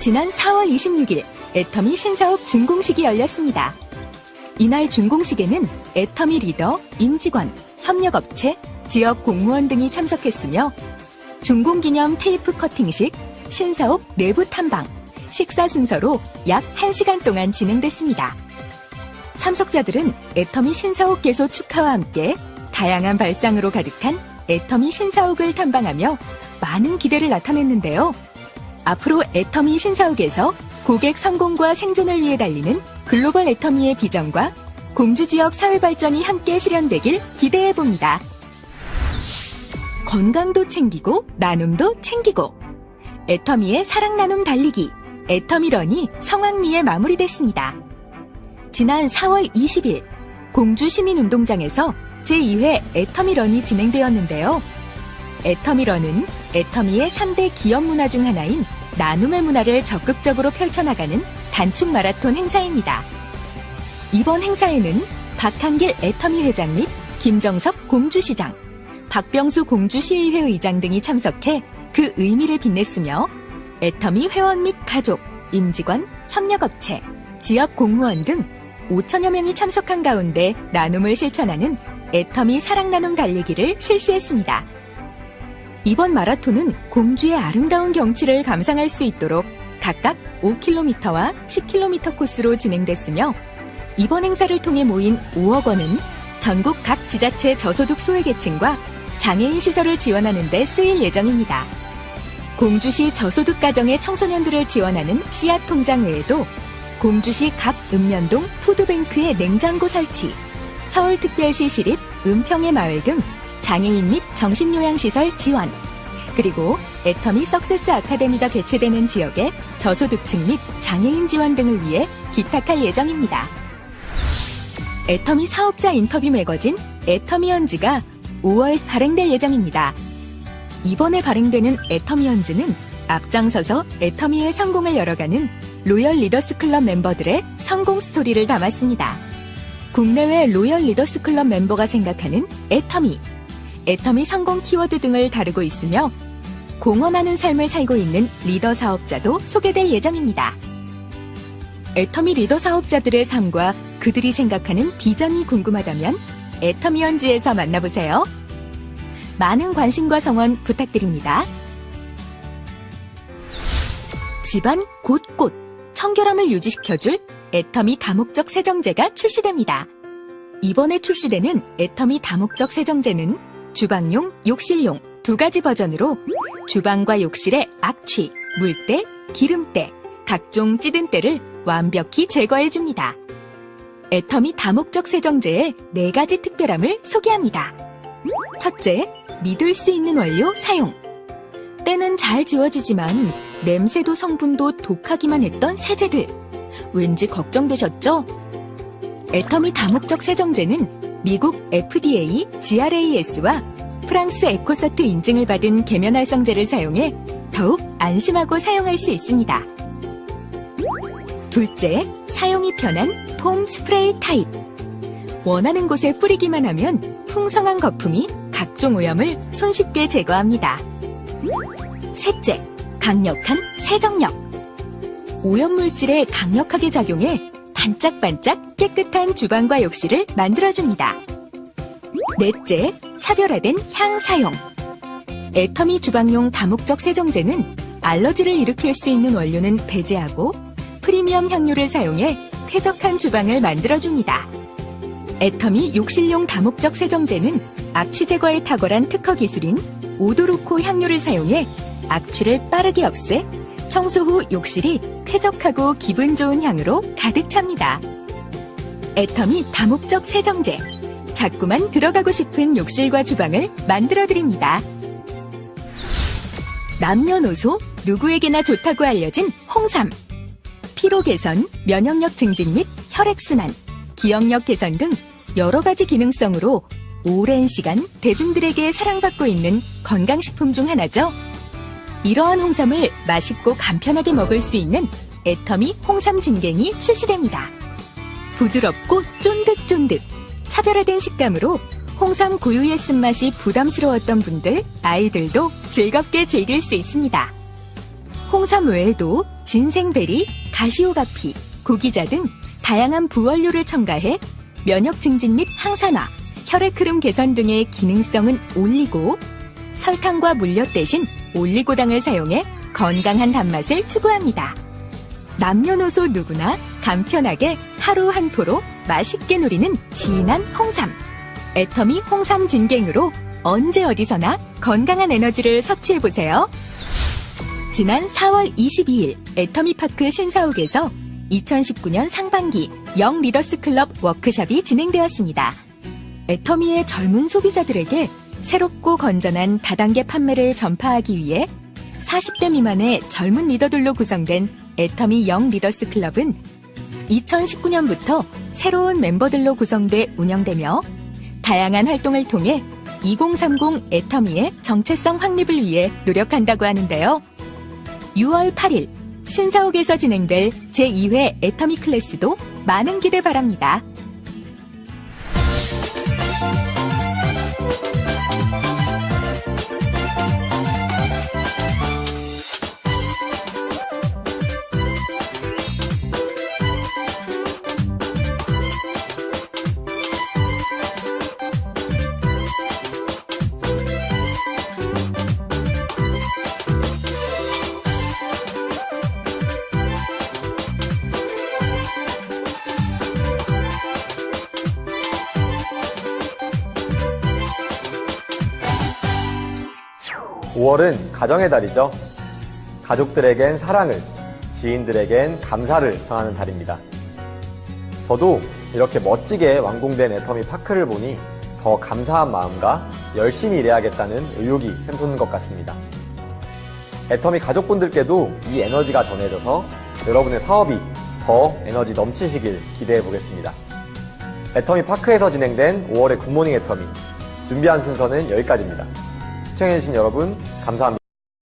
지난 4월 26일 애터미 신사옥 준공식이 열렸습니다. 이날 준공식에는 애터미 리더, 임직원, 협력업체, 지역 공무원 등이 참석했으며 준공기념 테이프 커팅식, 신사옥 내부 탐방, 식사 순서로 약 1시간 동안 진행됐습니다. 참석자들은 애터미 신사옥 개소 축하와 함께 다양한 발상으로 가득한 애터미 신사옥을 탐방하며 많은 기대를 나타냈는데요. 앞으로 애터미 신사옥에서 고객 성공과 생존을 위해 달리는 글로벌 애터미의 비전과 공주 지역 사회 발전이 함께 실현되길 기대해 봅니다. 건강도 챙기고 나눔도 챙기고 애터미의 사랑 나눔 달리기 애터미런이 성황리에 마무리됐습니다. 지난 4월 20일 공주 시민운동장에서 제2회 애터미런이 진행되었는데요. 애터미런은 애터미의 3대 기업 문화 중 하나인 나눔의 문화를 적극적으로 펼쳐나가는 단축 마라톤 행사입니다. 이번 행사에는 박한길 애터미 회장 및 김정섭 공주시장, 박병수 공주시의회 의장 등이 참석해 그 의미를 빛냈으며 애터미 회원 및 가족, 임직원, 협력업체, 지역 공무원 등 5천여 명이 참석한 가운데 나눔을 실천하는 애터미 사랑 나눔 달리기를 실시했습니다. 이번 마라톤은 공주의 아름다운 경치를 감상할 수 있도록 각각 5km와 10km 코스로 진행됐으며 이번 행사를 통해 모인 5억 원은 전국 각 지자체 저소득 소외계층과 장애인 시설을 지원하는 데 쓰일 예정입니다. 공주시 저소득 가정의 청소년들을 지원하는 씨앗 통장 외에도 공주시 각 읍면동 푸드뱅크의 냉장고 설치, 서울특별시 시립 은평의 마을 등 장애인 및 정신요양시설 지원, 그리고 애터미 석세스 아카데미가 개최되는 지역의 저소득층 및 장애인 지원 등을 위해 기탁할 예정입니다. 애터미 사업자 인터뷰 매거진 애터미언즈가 5월 발행될 예정입니다. 이번에 발행되는 애터미언즈는 앞장서서 애터미의 성공을 열어가는 로열 리더스 클럽 멤버들의 성공 스토리를 담았습니다. 국내외 로열 리더스 클럽 멤버가 생각하는 애터미, 애터미 성공 키워드 등을 다루고 있으며 공헌하는 삶을 살고 있는 리더 사업자도 소개될 예정입니다. 애터미 리더 사업자들의 삶과 그들이 생각하는 비전이 궁금하다면 애터미언즈에서 만나보세요. 많은 관심과 성원 부탁드립니다. 집안 곳곳 청결함을 유지시켜줄 애터미 다목적 세정제가 출시됩니다. 이번에 출시되는 애터미 다목적 세정제는 주방용, 욕실용 두 가지 버전으로 주방과 욕실의 악취, 물때, 기름때, 각종 찌든 때를 완벽히 제거해 줍니다. 애터미 다목적 세정제의 네 가지 특별함을 소개합니다. 첫째, 믿을 수 있는 원료 사용. 때는 잘 지워지지만 냄새도 성분도 독하기만 했던 세제들. 왠지 걱정되셨죠? 애터미 다목적 세정제는 미국 FDA, GRAS와 프랑스 에코서트 인증을 받은 계면활성제를 사용해 더욱 안심하고 사용할 수 있습니다. 둘째, 사용이 편한 폼 스프레이 타입. 원하는 곳에 뿌리기만 하면 풍성한 거품이 각종 오염을 손쉽게 제거합니다. 셋째, 강력한 세정력. 오염물질에 강력하게 작용해 반짝반짝 깨끗한 주방과 욕실을 만들어줍니다. 넷째, 차별화된 향 사용. 애터미 주방용 다목적 세정제는 알러지를 일으킬 수 있는 원료는 배제하고 프리미엄 향료를 사용해 쾌적한 주방을 만들어줍니다. 애터미 욕실용 다목적 세정제는 악취 제거에 탁월한 특허 기술인 오도로코 향료를 사용해 악취를 빠르게 없애 청소 후 욕실이 쾌적하고 기분 좋은 향으로 가득 찹니다. 애터미 다목적 세정제. 자꾸만 들어가고 싶은 욕실과 주방을 만들어 드립니다. 남녀노소 누구에게나 좋다고 알려진 홍삼. 피로 개선, 면역력 증진 및 혈액순환, 기억력 개선 등 여러 가지 기능성으로 오랜 시간 대중들에게 사랑받고 있는 건강식품 중 하나죠. 이러한 홍삼을 맛있고 간편하게 먹을 수 있는 애터미 홍삼 진갱이 출시됩니다. 부드럽고 쫀득쫀득, 차별화된 식감으로 홍삼 고유의 쓴맛이 부담스러웠던 분들, 아이들도 즐겁게 즐길 수 있습니다. 홍삼 외에도 진생베리, 가시오가피, 고기자 등 다양한 부원료를 첨가해 면역 증진 및 항산화, 혈액 흐름 개선 등의 기능성은 올리고 설탕과 물엿 대신 올리고당을 사용해 건강한 단맛을 추구합니다. 남녀노소 누구나 간편하게 하루 한 포로 맛있게 누리는 진한 홍삼. 애터미 홍삼 진갱으로 언제 어디서나 건강한 에너지를 섭취해보세요. 지난 4월 22일 애터미파크 신사옥에서 2019년 상반기 영 리더스 클럽 워크숍이 진행되었습니다. 애터미의 젊은 소비자들에게 새롭고 건전한 다단계 판매를 전파하기 위해 40대 미만의 젊은 리더들로 구성된 애터미 영 리더스 클럽은 2019년부터 새로운 멤버들로 구성돼 운영되며 다양한 활동을 통해 2030 애터미의 정체성 확립을 위해 노력한다고 하는데요. 6월 8일 신사옥에서 진행될 제2회 애터미 클래스도 많은 기대 바랍니다. 오월은 가정의 달이죠. 가족들에겐 사랑을, 지인들에겐 감사를 전하는 달입니다. 저도 이렇게 멋지게 완공된 애터미 파크를 보니 더 감사한 마음과 열심히 일해야겠다는 의욕이 샘솟는 것 같습니다. 애터미 가족분들께도 이 에너지가 전해져서 여러분의 사업이 더 에너지 넘치시길 기대해 보겠습니다. 애터미 파크에서 진행된 5월의 굿모닝 애터미 준비한 순서는 여기까지입니다. 시청해주신 여러분 감사합니다.